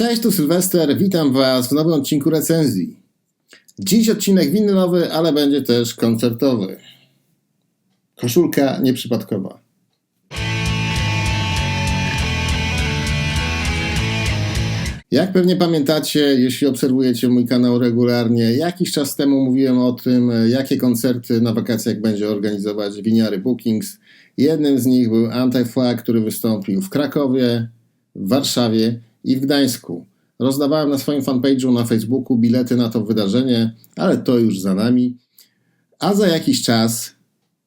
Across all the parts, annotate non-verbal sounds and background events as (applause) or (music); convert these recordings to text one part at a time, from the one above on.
Cześć, tu Sylwester, witam Was w nowym odcinku recenzji. Dziś odcinek winylowy, ale będzie też koncertowy. Koszulka nieprzypadkowa. Jak pewnie pamiętacie, jeśli obserwujecie mój kanał regularnie, jakiś czas temu mówiłem o tym, jakie koncerty na wakacjach będzie organizować Winiary Bookings. Jednym z nich był Anti-Flag, który wystąpił w Krakowie, w Warszawie i w Gdańsku. Rozdawałem na swoim fanpage'u na Facebooku bilety na to wydarzenie, ale to już za nami. A za jakiś czas,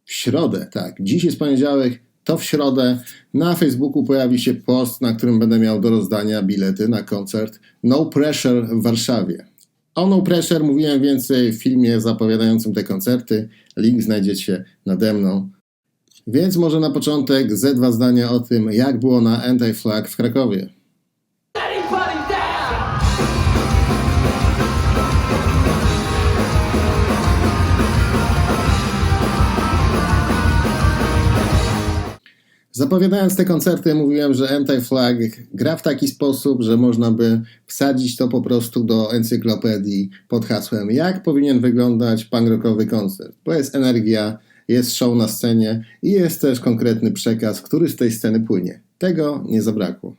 w środę, tak, dziś jest poniedziałek, to w środę na Facebooku pojawi się post, na którym będę miał do rozdania bilety na koncert No Pressure w Warszawie. O No Pressure mówiłem więcej w filmie zapowiadającym te koncerty. Link znajdziecie nade mną. Więc może na początek ze dwa zdania o tym, jak było na Anti-Flag w Krakowie. Zapowiadając te koncerty, mówiłem, że Anti-Flag gra w taki sposób, że można by wsadzić to po prostu do encyklopedii pod hasłem, jak powinien wyglądać punk rockowy koncert. Bo jest energia, jest show na scenie i jest też konkretny przekaz, który z tej sceny płynie. Tego nie zabrakło.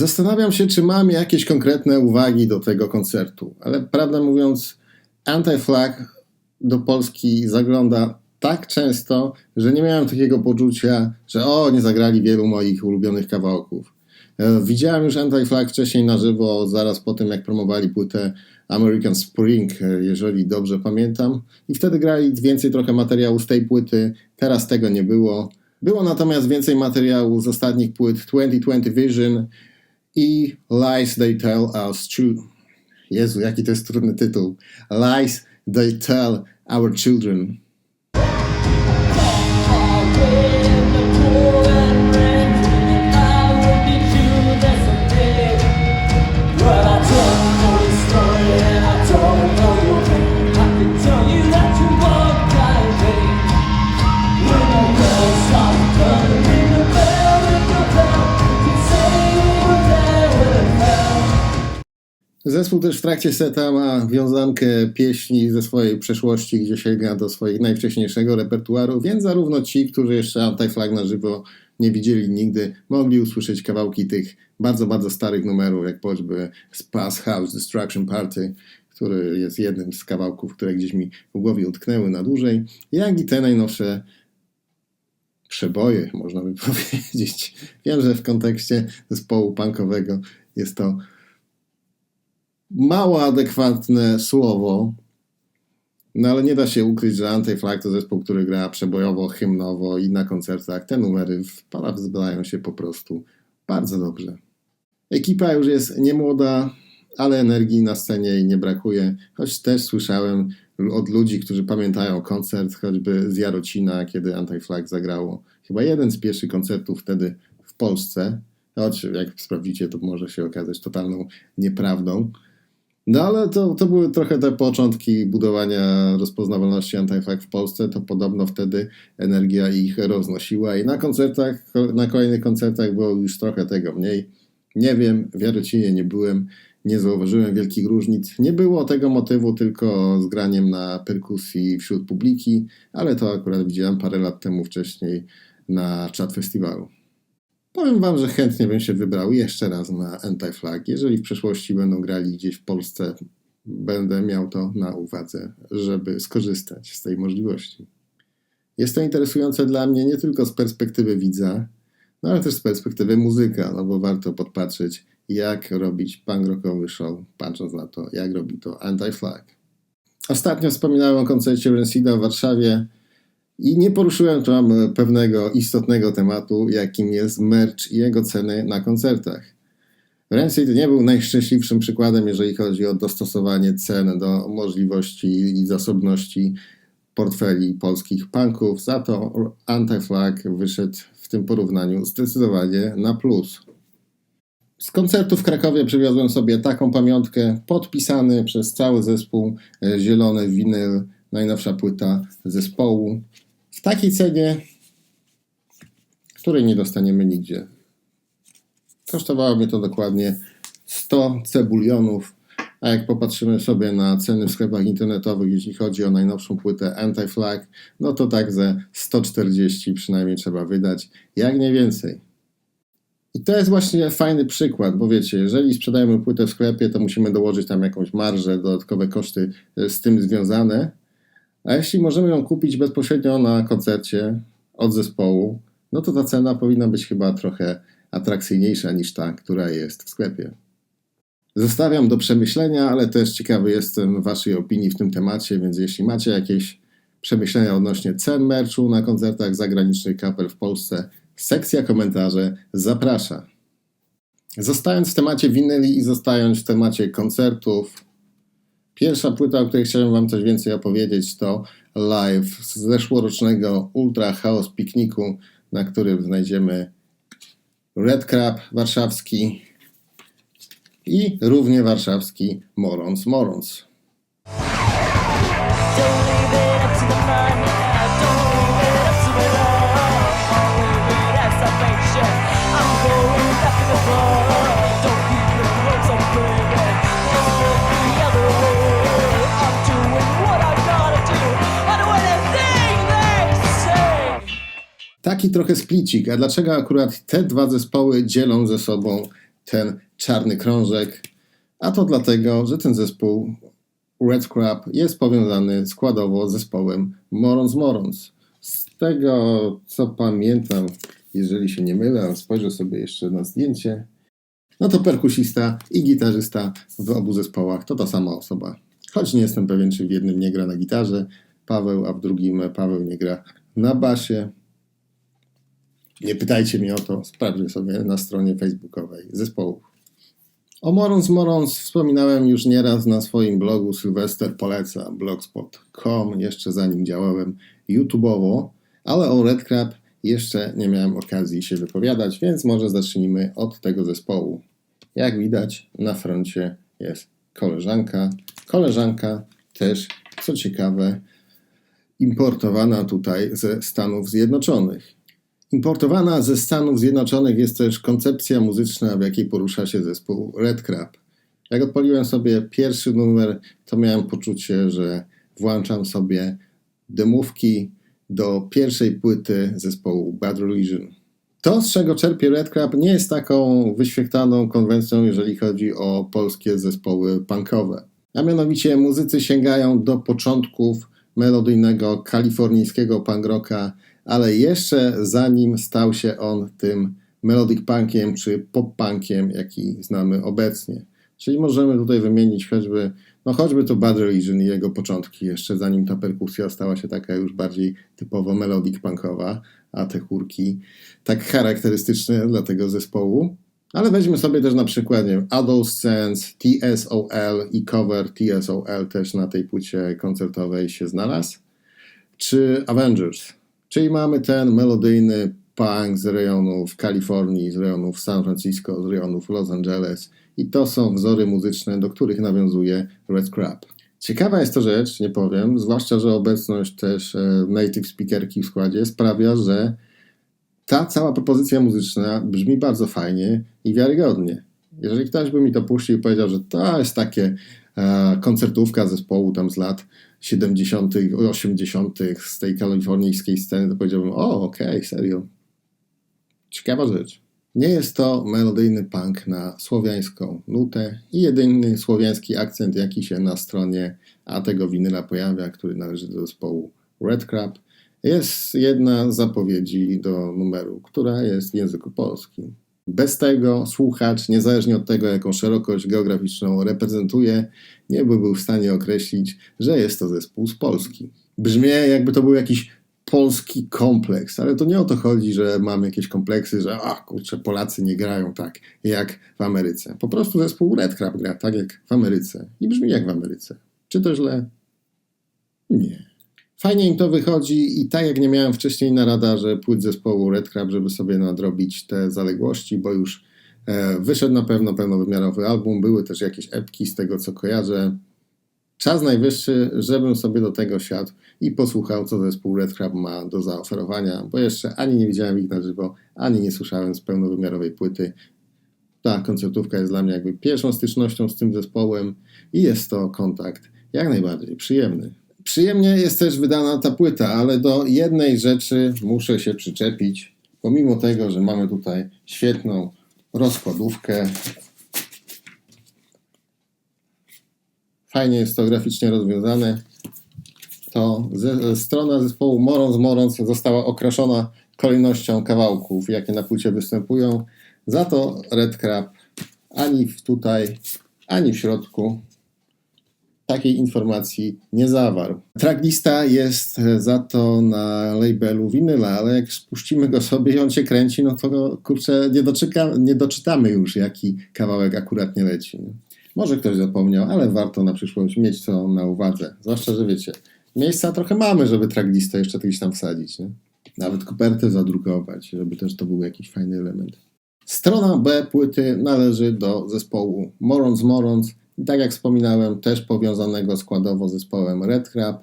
Zastanawiam się, czy mam jakieś konkretne uwagi do tego koncertu, ale prawdę mówiąc, Anti-Flag do Polski zagląda tak często, że nie miałem takiego poczucia, że o, nie zagrali wielu moich ulubionych kawałków. E, Widziałem już Anti-Flag wcześniej na żywo, zaraz po tym jak promowali płytę American Spring, e, jeżeli dobrze pamiętam. I wtedy grali więcej trochę materiału z tej płyty, teraz tego nie było. Było natomiast więcej materiału z ostatnich płyt 2020 Vision i Lies They Tell Us True. Jezu, jaki to jest trudny tytuł. Lies They Tell Our Children. Zespół też w trakcie seta ma wiązankę pieśni ze swojej przeszłości, gdzie sięga do swojego najwcześniejszego repertuaru, więc zarówno ci, którzy jeszcze Anti-Flag na żywo nie widzieli nigdy, mogli usłyszeć kawałki tych bardzo, bardzo starych numerów, jak choćby Spass House Destruction Party, który jest jednym z kawałków, które gdzieś mi w głowie utknęły na dłużej, jak i te najnowsze przeboje, można by (laughs) powiedzieć. Wiem, że w kontekście zespołu punkowego jest to mało adekwatne słowo, no ale nie da się ukryć, że Anti-Flag to zespół, który gra przebojowo, hymnowo i na koncertach te numery wpadają się po prostu bardzo dobrze. Ekipa już jest niemłoda, ale energii na scenie jej nie brakuje, choć też słyszałem od ludzi, którzy pamiętają koncert choćby z Jarocina, kiedy Anti-Flag zagrało. Chyba jeden z pierwszych koncertów wtedy w Polsce, choć jak sprawdzicie, to może się okazać totalną nieprawdą. No ale to, to były trochę te początki budowania rozpoznawalności Anti-Flag w Polsce, to podobno wtedy energia ich roznosiła i na koncertach, na kolejnych koncertach było już trochę tego mniej. Nie wiem, w Jarocinie nie byłem, nie zauważyłem wielkich różnic. Nie było tego motywu tylko z graniem na perkusji wśród publiki, ale to akurat widziałem parę lat temu wcześniej na czat festiwalu. Powiem wam, że chętnie bym się wybrał jeszcze raz na Anti-Flag. Jeżeli w przyszłości będą grali gdzieś w Polsce, będę miał to na uwadze, żeby skorzystać z tej możliwości. Jest to interesujące dla mnie nie tylko z perspektywy widza, no ale też z perspektywy muzyka, no bo warto podpatrzeć, jak robić punk rockowy show, patrząc na to, jak robi to Anti-Flag. Ostatnio wspominałem o koncercie Rancida w Warszawie i nie poruszyłem tam pewnego istotnego tematu, jakim jest merch i jego ceny na koncertach. Rancid nie był najszczęśliwszym przykładem, jeżeli chodzi o dostosowanie cen do możliwości i zasobności portfeli polskich punków, za to Anti-Flag wyszedł w tym porównaniu zdecydowanie na plus. Z koncertu w Krakowie przywiozłem sobie taką pamiątkę, podpisany przez cały zespół, e, zielony winyl, najnowsza płyta zespołu, w takiej cenie, której nie dostaniemy nigdzie. Kosztowało mnie to dokładnie 100 cebulionów, a jak popatrzymy sobie na ceny w sklepach internetowych, jeśli chodzi o najnowszą płytę Anti-Flag, no to tak ze 140 przynajmniej trzeba wydać, jak nie więcej. I to jest właśnie fajny przykład, bo wiecie, jeżeli sprzedajemy płytę w sklepie, to musimy dołożyć tam jakąś marżę, dodatkowe koszty e, z tym związane. A jeśli możemy ją kupić bezpośrednio na koncercie od zespołu, no to ta cena powinna być chyba trochę atrakcyjniejsza niż ta, która jest w sklepie. Zostawiam do przemyślenia, ale też ciekawy jestem Waszej opinii w tym temacie, więc jeśli macie jakieś przemyślenia odnośnie cen merchu na koncertach zagranicznych kapel w Polsce, sekcja komentarzy zaprasza. Zostając w temacie winyli i zostając w temacie koncertów, pierwsza płyta, o której chciałem Wam coś więcej opowiedzieć, to live z zeszłorocznego Ultra Chaos Pikniku, na którym znajdziemy Red Crab warszawski i równie warszawski Morons Morons. Taki trochę splicik. A dlaczego akurat te dwa zespoły dzielą ze sobą ten czarny krążek? A to dlatego, że ten zespół Red Crab jest powiązany składowo z zespołem Morons Morons. Z tego co pamiętam, jeżeli się nie mylę, spojrzę sobie jeszcze na zdjęcie, no to perkusista i gitarzysta w obu zespołach to ta sama osoba. Choć nie jestem pewien, czy w jednym nie gra na gitarze Paweł, a w drugim Paweł nie gra na basie. Nie pytajcie mnie o to, sprawdźcie sobie na stronie facebookowej zespołów. O Morons Morons wspominałem już nieraz na swoim blogu Sylwester Poleca, blogspot.com, jeszcze zanim działałem YouTubeowo, ale o Red Crab jeszcze nie miałem okazji się wypowiadać, więc może zacznijmy od tego zespołu. Jak widać, na froncie jest koleżanka. Koleżanka też, co ciekawe, importowana tutaj ze Stanów Zjednoczonych. Importowana ze Stanów Zjednoczonych jest też koncepcja muzyczna, w jakiej porusza się zespół Red Crab. Jak odpaliłem sobie pierwszy numer, to miałem poczucie, że włączam sobie demówki do pierwszej płyty zespołu Bad Religion. To, z czego czerpie Red Crab, nie jest taką wyświechtaną konwencją, jeżeli chodzi o polskie zespoły punkowe. A mianowicie muzycy sięgają do początków melodyjnego kalifornijskiego punk rocka, ale jeszcze zanim stał się on tym melodic punkiem czy pop punkiem, jaki znamy obecnie. Czyli możemy tutaj wymienić choćby, no choćby to Bad Religion i jego początki, jeszcze zanim ta perkusja stała się taka już bardziej typowo melodic punkowa, a te chórki tak charakterystyczne dla tego zespołu. Ale weźmy sobie też na przykład, nie wiem, Adolescence, TSOL i cover TSOL też na tej płycie koncertowej się znalazł. Czy Avengers. Czyli mamy ten melodyjny punk z rejonów Kalifornii, z rejonów San Francisco, z rejonów Los Angeles. I to są wzory muzyczne, do których nawiązuje Red Crab. Ciekawa jest to rzecz, nie powiem, zwłaszcza, że obecność też e, native speakerki w składzie sprawia, że ta cała propozycja muzyczna brzmi bardzo fajnie i wiarygodnie. Jeżeli ktoś by mi to puścił i powiedział, że to jest takie e, koncertówka zespołu tam z lat 70., 80. z tej kalifornijskiej sceny, to powiedziałbym, o, okej, serio. Ciekawa rzecz. Nie jest to melodyjny punk na słowiańską nutę i jedyny słowiański akcent, jaki się na stronie A tego winyla pojawia, który należy do zespołu Red Crab, jest jedna z zapowiedzi do numeru, która jest w języku polskim. Bez tego słuchacz, niezależnie od tego, jaką szerokość geograficzną reprezentuje, nie byłby w stanie określić, że jest to zespół z Polski. Brzmi jakby to był jakiś polski kompleks, ale to nie o to chodzi, że mamy jakieś kompleksy, że a kurczę, Polacy nie grają tak jak w Ameryce. Po prostu zespół Red Crab gra tak jak w Ameryce i brzmi jak w Ameryce. Czy to źle? Nie. Fajnie im to wychodzi i tak jak nie miałem wcześniej na radarze płyt zespołu Red Crab, żeby sobie nadrobić te zaległości, bo już e, wyszedł na pewno pełnowymiarowy album, były też jakieś epki z tego co kojarzę. Czas najwyższy, żebym sobie do tego siadł i posłuchał, co zespół Red Crab ma do zaoferowania, bo jeszcze ani nie widziałem ich na żywo, ani nie słyszałem z pełnowymiarowej płyty. Ta koncertówka jest dla mnie jakby pierwszą stycznością z tym zespołem i jest to kontakt jak najbardziej przyjemny. Przyjemnie jest też wydana ta płyta, ale do jednej rzeczy muszę się przyczepić. Pomimo tego, że mamy tutaj świetną rozkładówkę, fajnie jest to graficznie rozwiązane, to ze, strona zespołu Morons Morons została okraszona kolejnością kawałków, jakie na płycie występują. Za to Red Crab ani tutaj, ani w środku takiej informacji nie zawarł. Tracklista jest za to na labelu winyla, ale jak spuścimy go sobie i on się kręci, no to kurczę, nie, doczeka, nie doczytamy już, jaki kawałek akurat nie leci. Może ktoś zapomniał, ale warto na przyszłość mieć to na uwadze. Zwłaszcza, że wiecie, miejsca trochę mamy, żeby tracklistę jeszcze gdzieś tam wsadzić. Nie? Nawet kopertę zadrukować, żeby też to był jakiś fajny element. Strona B płyty należy do zespołu Morons Morons i tak jak wspominałem, też powiązanego składowo z zespołem Red Crab,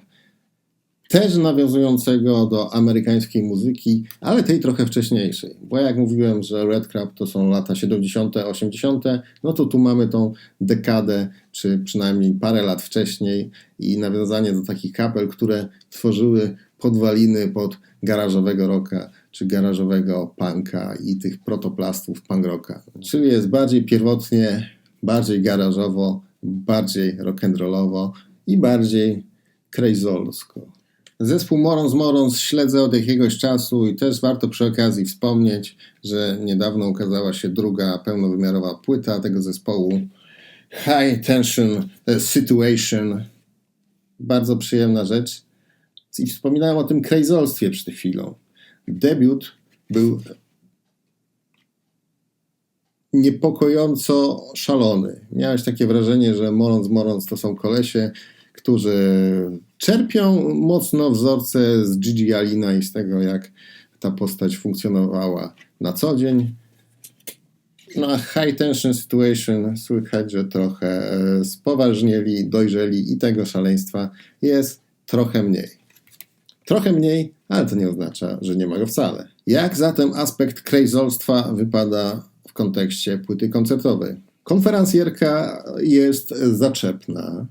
też nawiązującego do amerykańskiej muzyki, ale tej trochę wcześniejszej. Bo jak mówiłem, że Red Crab to są lata 70., 80., no to tu mamy tą dekadę, czy przynajmniej parę lat wcześniej i nawiązanie do takich kapel, które tworzyły podwaliny pod garażowego rocka, czy garażowego punka i tych protoplastów punk rocka. Czyli jest bardziej pierwotnie, bardziej garażowo, bardziej rock'n'rollowo i bardziej crazolsko. Zespół Morons Morons śledzę od jakiegoś czasu i też warto przy okazji wspomnieć, że niedawno ukazała się druga pełnowymiarowa płyta tego zespołu High Tension Situation. Bardzo przyjemna rzecz. I wspominałem o tym crazolstwie przed chwilą. Debiut był niepokojąco szalony. Miałeś takie wrażenie, że Morons Morons to są kolesie, którzy czerpią mocno wzorce z Gigi Alina i z tego, jak ta postać funkcjonowała na co dzień. Na High Tension Situation słychać, że trochę e, spoważnieli, dojrzeli i tego szaleństwa jest trochę mniej. Trochę mniej, ale to nie oznacza, że nie ma go wcale. Jak zatem aspekt crazolstwa wypada kontekście płyty koncertowej? Konferencjerka jest zaczepna,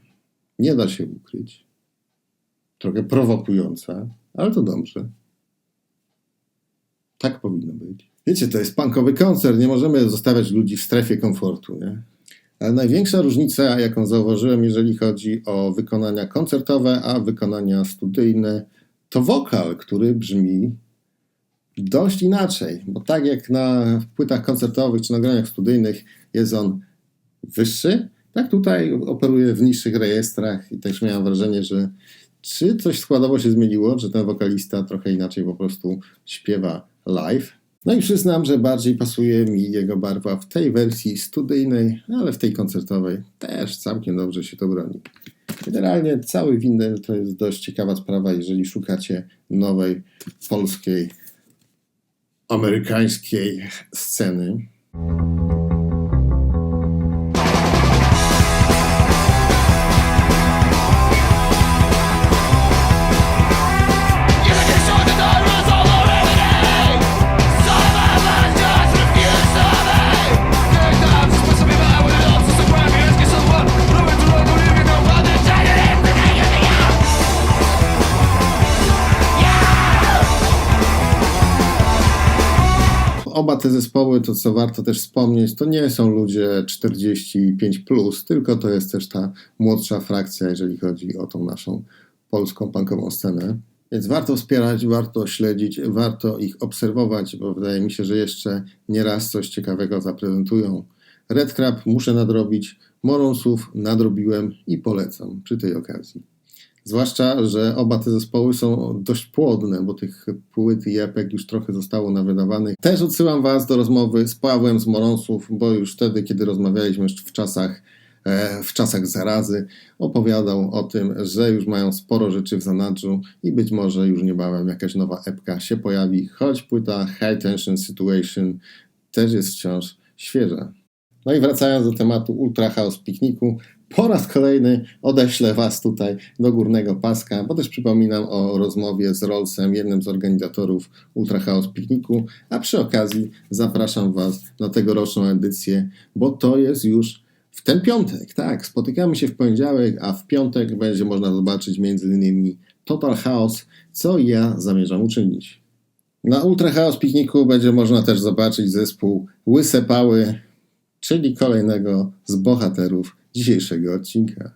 nie da się ukryć. Trochę prowokująca, ale to dobrze. Tak powinno być. Wiecie, to jest punkowy koncert, nie możemy zostawiać ludzi w strefie komfortu, nie? Ale największa różnica, jaką zauważyłem, jeżeli chodzi o wykonania koncertowe, a wykonania studyjne, to wokal, który brzmi dość inaczej. Bo tak jak na płytach koncertowych czy nagraniach studyjnych jest on wyższy, tak tutaj operuje w niższych rejestrach i też miałem wrażenie, że czy coś składowo się zmieniło, że ten wokalista trochę inaczej po prostu śpiewa live. No i przyznam, że bardziej pasuje mi jego barwa w tej wersji studyjnej, ale w tej koncertowej też całkiem dobrze się to broni. Generalnie cały winyl to jest dość ciekawa sprawa, jeżeli szukacie nowej polskiej, amerykańskiej sceny. Te zespoły, to co warto też wspomnieć, to nie są ludzie 45, plus, tylko to jest też ta młodsza frakcja, jeżeli chodzi o tą naszą polską punkową scenę. Więc warto wspierać, warto śledzić, warto ich obserwować, bo wydaje mi się, że jeszcze nieraz coś ciekawego zaprezentują. Red Crab muszę nadrobić, Moronsów nadrobiłem i polecam przy tej okazji. Zwłaszcza, że oba te zespoły są dość płodne, bo tych płyt i epek już trochę zostało nawydawanych. Też odsyłam Was do rozmowy z Pawłem z Moronsów, bo już wtedy, kiedy rozmawialiśmy jeszcze w czasach, e, w czasach zarazy, opowiadał o tym, że już mają sporo rzeczy w zanadrzu i być może już niebawem jakaś nowa epka się pojawi, choć płyta High Tension Situation też jest wciąż świeża. No i wracając do tematu Ultra House Pikniku, po raz kolejny odeślę Was tutaj do górnego paska, bo też przypominam o rozmowie z Rollsem, jednym z organizatorów Ultra House Pikniku, a przy okazji zapraszam Was na tegoroczną edycję, bo to jest już w ten piątek, tak, spotykamy się w poniedziałek, a w piątek będzie można zobaczyć m.in. Total House, co ja zamierzam uczynić. Na Ultra House Pikniku będzie można też zobaczyć zespół Łyse Pały, czyli kolejnego z bohaterów dzisiejszego odcinka.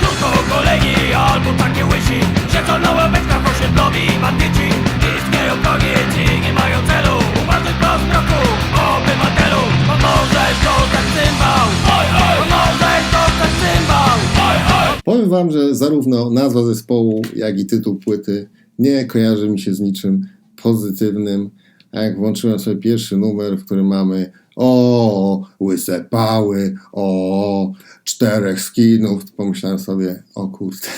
Tylko kolegi albo takie łysi na ławeczkach osiedlowi bandyci Istnieją kobiety, nie mają celu. Uważaj po zmroku, obywatelu. Pomożesz dostać cymbał Oj, oj, pomożesz dostać cymbał Oj, oj. Powiem Wam, że zarówno nazwa zespołu, jak i tytuł płyty nie kojarzy mi się z niczym pozytywnym. A jak włączyłem sobie pierwszy numer, w którym mamy o, łyse pały, o, czterech skinów, pomyślałem sobie, o kurde,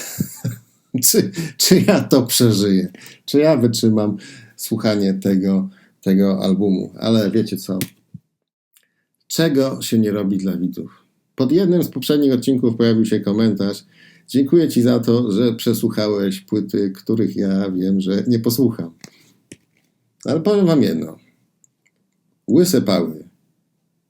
(laughs) czy, czy ja to przeżyję? Czy ja wytrzymam słuchanie tego, tego albumu? Ale wiecie co? Czego się nie robi dla widzów? Pod jednym z poprzednich odcinków pojawił się komentarz. Dziękuję Ci za to, że przesłuchałeś płyty, których ja wiem, że nie posłucham. Ale powiem Wam jedno. Łyse pały,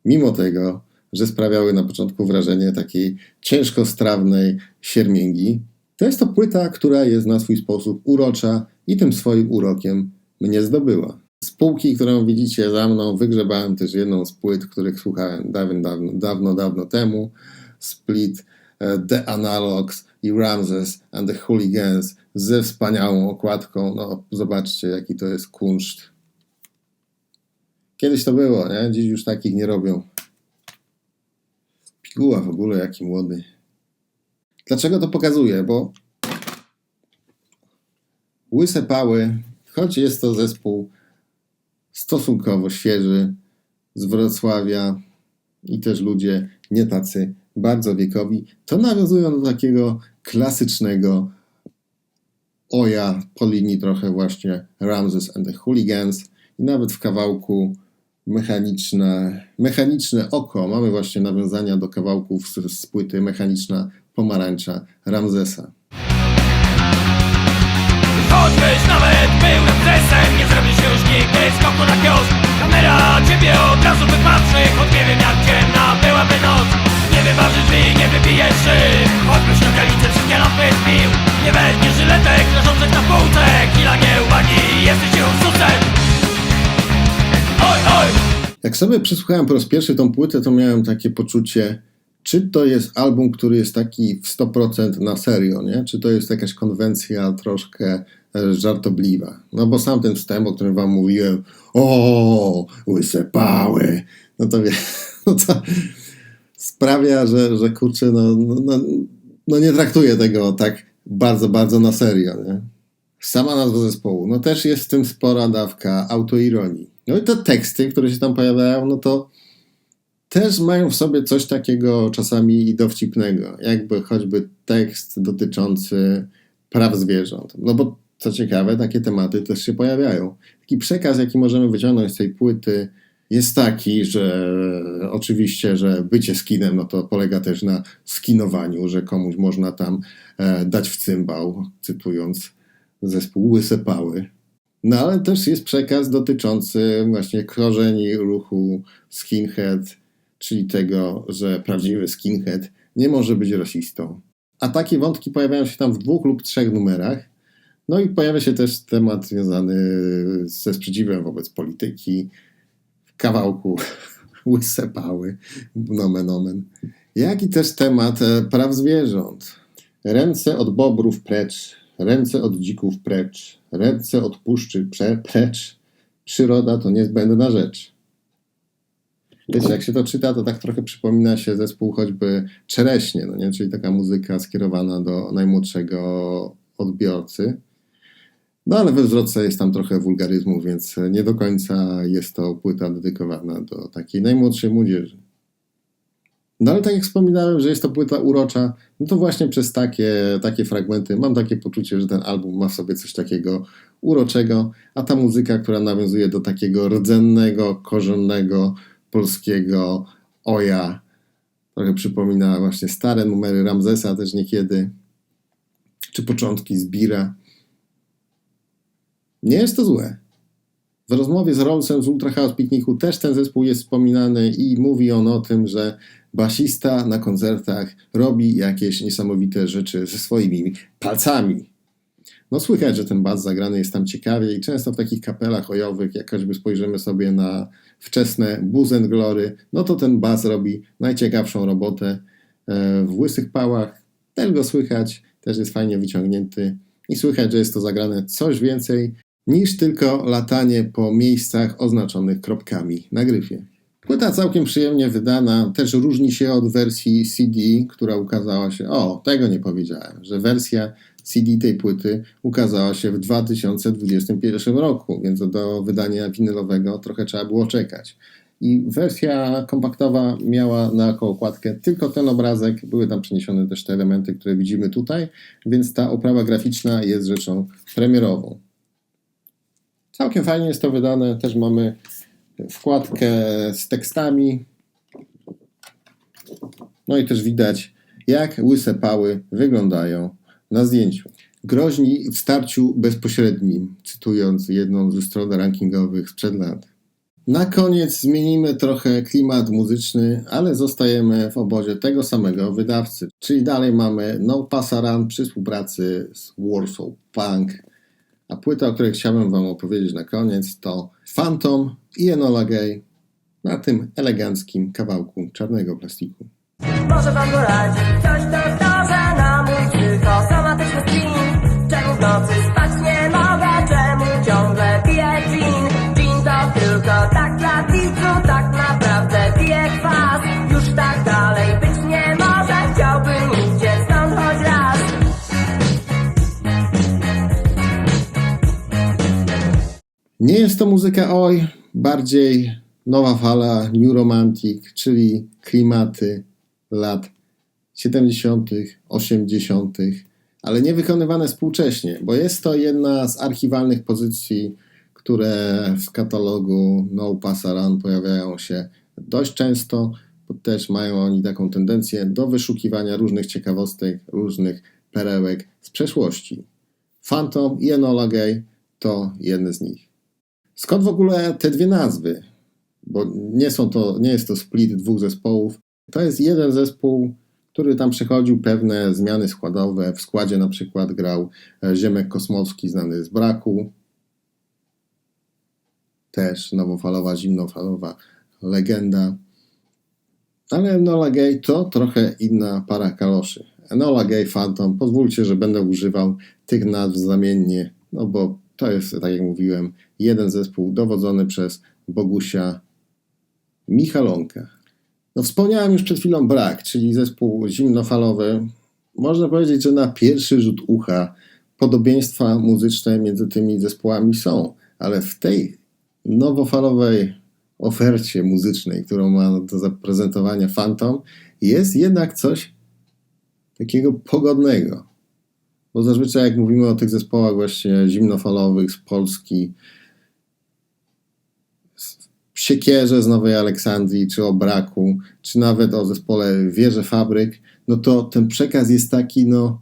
mimo tego, że sprawiały na początku wrażenie takiej ciężko strawnej siermięgi, to jest to płyta, która jest na swój sposób urocza i tym swoim urokiem mnie zdobyła. Z półki, którą widzicie za mną, wygrzebałem też jedną z płyt, których słuchałem dawno, dawno, dawno, dawno temu. Split e, The Analogs i Ramses and the Hooligans ze wspaniałą okładką. No, zobaczcie, jaki to jest kunszt. Kiedyś to było, nie? Dziś już takich nie robią. Piguła w ogóle, jaki młody. Dlaczego to pokazuję? Bo Łyse Pały, choć jest to zespół stosunkowo świeży z Wrocławia i też ludzie nie tacy bardzo wiekowi, to nawiązują do takiego klasycznego oja po linii trochę właśnie Ramses and the Hooligans i nawet w kawałku mechaniczne, mechaniczne oko. Mamy właśnie nawiązania do kawałków z, z płyty Mechaniczna Pomarańcza Ramzesa. Choćbyś nawet był ramzesem Nie zrobisz już nigdy skoku na kiosk. Kamera ciebie od razu wypatrzy Choć nie wiem jak ciemna byłaby noc. Nie wyważysz drzwi, nie wybijesz szyb. Choćbyś na galicę wszystkie lampy zbił Nie weźmiesz żyletek leżących na półce. Chwila nieuwagi, jesteś już oj Jak sobie przesłuchałem po raz pierwszy tą płytę, to miałem takie poczucie, czy to jest album, który jest taki w 100% na serio, nie? Czy to jest jakaś konwencja troszkę żartobliwa? No bo sam ten wstęp, o którym wam mówiłem, o, łyse pały, no to wie, (laughs) no to sprawia, że, że kurczę, no, no, no, no nie traktuję tego tak bardzo, bardzo na serio, nie? Sama nazwa zespołu, no też jest w tym spora dawka autoironii. No i te teksty, które się tam pojawiają, no to też mają w sobie coś takiego czasami dowcipnego, jakby choćby tekst dotyczący praw zwierząt. No bo co ciekawe, takie tematy też się pojawiają. Taki przekaz, jaki możemy wyciągnąć z tej płyty, jest taki, że oczywiście, że bycie skinem, no to polega też na skinowaniu, że komuś można tam e, dać w cymbał, cytując zespół Łyse Pały. No ale też jest przekaz dotyczący właśnie korzeni ruchu skinhead, czyli tego, że prawdziwy skinhead nie może być rasistą. A takie wątki pojawiają się tam w dwóch lub trzech numerach. No i pojawia się też temat związany ze sprzeciwem wobec polityki, w kawałku (laughs) łyse pały, nomen omen. Jak i też temat e, praw zwierząt. Ręce od bobrów precz, ręce od dzików precz, ręce od puszczy prze, precz. Przyroda to niezbędna rzecz. Wiecie, jak się to czyta, to tak trochę przypomina się zespół choćby Czereśnie, no nie? czyli taka muzyka skierowana do najmłodszego odbiorcy. No ale we wzrodce jest tam trochę wulgaryzmu, więc nie do końca jest to płyta dedykowana do takiej najmłodszej młodzieży. No ale tak jak wspominałem, że jest to płyta urocza, no to właśnie przez takie, takie fragmenty mam takie poczucie, że ten album ma w sobie coś takiego uroczego, a ta muzyka, która nawiązuje do takiego rdzennego, korzennego, polskiego oja, trochę przypomina właśnie stare numery Ramzesa też niekiedy, czy początki Zbira. Nie jest to złe. W rozmowie z Rollsem z Ultra House Picnicu też ten zespół jest wspominany i mówi on o tym, że basista na koncertach robi jakieś niesamowite rzeczy ze swoimi palcami. No słychać, że ten bas zagrany jest tam ciekawie i często w takich kapelach ojowych, jak choćby spojrzymy sobie na wczesne Buzz and Glory, no to ten bas robi najciekawszą robotę. E, W Łysych Pałach też go słychać, też jest fajnie wyciągnięty i słychać, że jest to zagrane coś więcej niż tylko latanie po miejscach oznaczonych kropkami na gryfie. Płyta całkiem przyjemnie wydana, też różni się od wersji CD, która ukazała się. O, tego nie powiedziałem, że wersja CD tej płyty ukazała się w 2021 roku, więc do wydania winylowego trochę trzeba było czekać. I wersja kompaktowa miała na okładkę tylko ten obrazek, były tam przeniesione też te elementy, które widzimy tutaj, więc ta oprawa graficzna jest rzeczą premierową. Całkiem fajnie jest to wydane, też mamy wkładkę z tekstami. No i też widać, jak łyse pały wyglądają na zdjęciu. Groźni w starciu bezpośrednim, cytując jedną ze stron rankingowych sprzed lat. Na koniec zmienimy trochę klimat muzyczny, ale zostajemy w obozie tego samego wydawcy. Czyli dalej mamy No Passaran przy współpracy z Warsaw Punk. A płyta, o której chciałbym Wam opowiedzieć na koniec, to Phantom i Enola Gay na tym eleganckim kawałku czarnego plastiku. Może to to, że na mój psychosomatyczny spin Czemu w nocy Nie jest to muzyka oj, bardziej nowa fala New Romantic, czyli klimaty lat 70., 80., ale nie wykonywane współcześnie, bo jest to jedna z archiwalnych pozycji, które w katalogu No Passaran pojawiają się dość często, bo też mają oni taką tendencję do wyszukiwania różnych ciekawostek, różnych perełek z przeszłości. Phantom i Enola Gay to jedne z nich. Skąd w ogóle te dwie nazwy? Bo nie, są to, nie jest to split dwóch zespołów. To jest jeden zespół, który tam przechodził pewne zmiany składowe. W składzie na przykład grał e, Ziemek Kosmowski, znany z braku. Też nowofalowa, zimnofalowa legenda. Ale Enola Gay to trochę inna para kaloszy. Enola Gay Phantom, pozwólcie, że będę używał tych nazw zamiennie, no bo to jest, tak jak mówiłem, jeden zespół dowodzony przez Bogusia Michalonka. No wspomniałem już przed chwilą Brak, czyli zespół zimnofalowy. Można powiedzieć, że na pierwszy rzut ucha podobieństwa muzyczne między tymi zespołami są, ale w tej nowofalowej ofercie muzycznej, którą ma do zaprezentowania Phantom, jest jednak coś takiego pogodnego. Bo zazwyczaj jak mówimy o tych zespołach właśnie zimnofalowych z Polski, Siekierze z Nowej Aleksandrii, czy o Braku, czy nawet o zespole Wieże Fabryk, no to ten przekaz jest taki, no,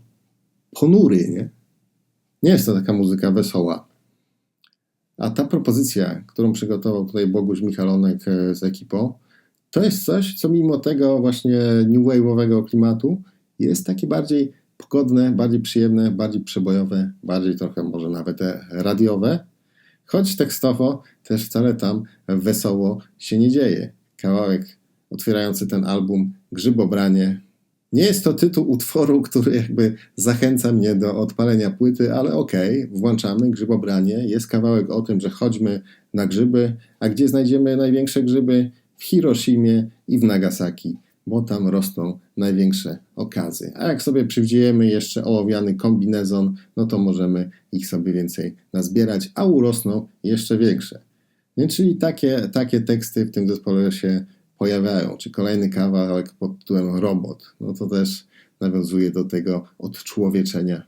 ponury, nie? Nie jest to taka muzyka wesoła. A ta propozycja, którą przygotował tutaj Boguś Michalonek e, z ekipą, to jest coś, co mimo tego właśnie new wave'owego klimatu jest takie bardziej pogodne, bardziej przyjemne, bardziej przebojowe, bardziej trochę może nawet e, radiowe, choć tekstowo też wcale tam wesoło się nie dzieje. Kawałek otwierający ten album Grzybobranie. Nie jest to tytuł utworu, który jakby zachęca mnie do odpalenia płyty, ale okej, włączamy Grzybobranie. Jest kawałek o tym, że chodźmy na grzyby, a gdzie znajdziemy największe grzyby? w Hiroshimie i w Nagasaki, bo tam rosną największe okazy. A jak sobie przywdziejemy jeszcze ołowiany kombinezon, no to możemy ich sobie więcej nazbierać, a urosną jeszcze większe. Nie? Czyli takie, takie teksty w tym zespole się pojawiają. Czy kolejny kawałek pod tytułem Robot. No to też nawiązuje do tego odczłowieczenia.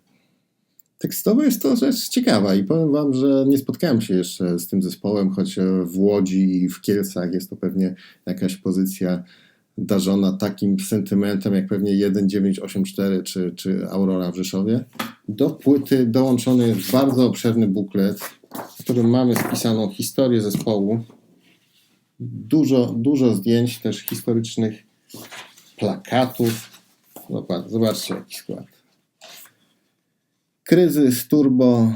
Tekstowo jest to rzecz ciekawa i powiem Wam, że nie spotkałem się jeszcze z tym zespołem, choć w Łodzi i w Kielcach jest to pewnie jakaś pozycja darzona takim sentymentem jak pewnie 1984 czy, czy Aurora w Rzeszowie. Do płyty dołączony jest bardzo obszerny buklet, w którym mamy spisaną historię zespołu. Dużo, dużo zdjęć też historycznych, plakatów. Zobacz, zobaczcie jaki skład. Kryzys, Turbo.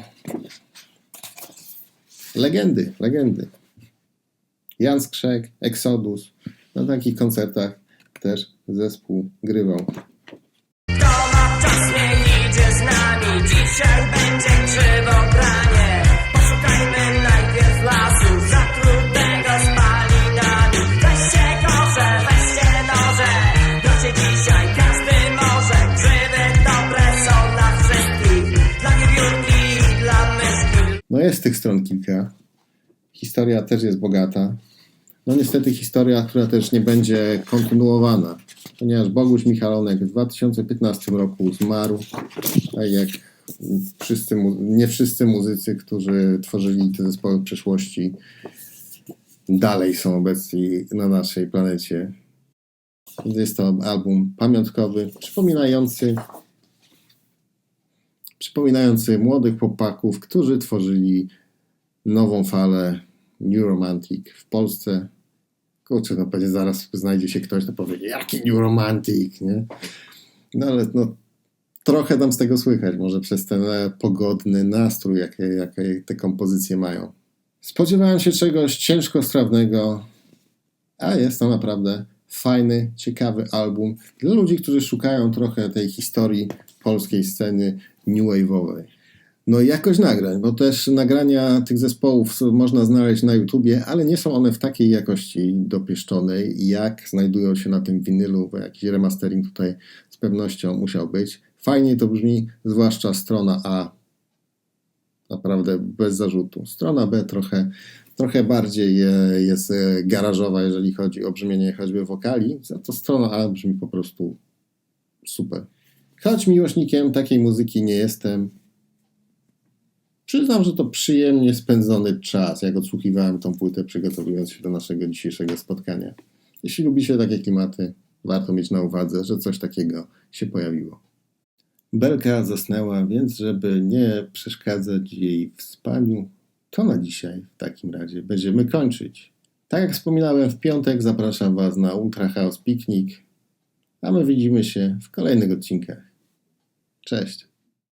Legendy, legendy. Jan Skrzek, Exodus. Na takich koncertach też zespół grywał. Kto ma czas, nie idzie z nami Dzisiaj będzie krzywo granie Poszukajmy najpierw lasu Zatrutego spalinami Weźcie kosze, weźcie noże Brocie dzisiaj każdy może Grzywy dobre są dla wszystkich Dla wiewiórki i dla myszki No jest tych stron kilka. Historia też jest bogata. No niestety historia, która też nie będzie kontynuowana, ponieważ Boguś Michalonek w 2015 roku zmarł, tak jak wszyscy, nie wszyscy muzycy, którzy tworzyli te zespoły w przeszłości, dalej są obecni na naszej planecie. Jest to album pamiątkowy, przypominający przypominający młodych chłopaków, którzy tworzyli nową falę New Romantic w Polsce. Kurczę, no pewnie zaraz znajdzie się ktoś, kto powie, jaki New Romantic, nie? No ale no, trochę tam z tego słychać, może przez ten e, pogodny nastrój, jakie, jakie te kompozycje mają. Spodziewałem się czegoś ciężkostrawnego, a jest to naprawdę fajny, ciekawy album dla ludzi, którzy szukają trochę tej historii polskiej sceny new wave'owej. No jakość nagrań, bo też nagrania tych zespołów można znaleźć na YouTubie, ale nie są one w takiej jakości dopieszczonej, jak znajdują się na tym winylu, bo jakiś remastering tutaj z pewnością musiał być. Fajnie to brzmi, zwłaszcza strona A. Naprawdę bez zarzutu. Strona B trochę, trochę bardziej e, jest e, garażowa, jeżeli chodzi o brzmienie choćby wokali, za to strona A brzmi po prostu super. Choć miłośnikiem takiej muzyki nie jestem, Przyznam, że to przyjemnie spędzony czas, jak odsłuchiwałem tą płytę, przygotowując się do naszego dzisiejszego spotkania. Jeśli lubicie takie klimaty, warto mieć na uwadze, że coś takiego się pojawiło. Belka zasnęła, więc żeby nie przeszkadzać jej w spaniu, to na dzisiaj w takim razie będziemy kończyć. Tak jak wspominałem, w piątek zapraszam Was na Ultra House Piknik, a my widzimy się w kolejnych odcinkach. Cześć!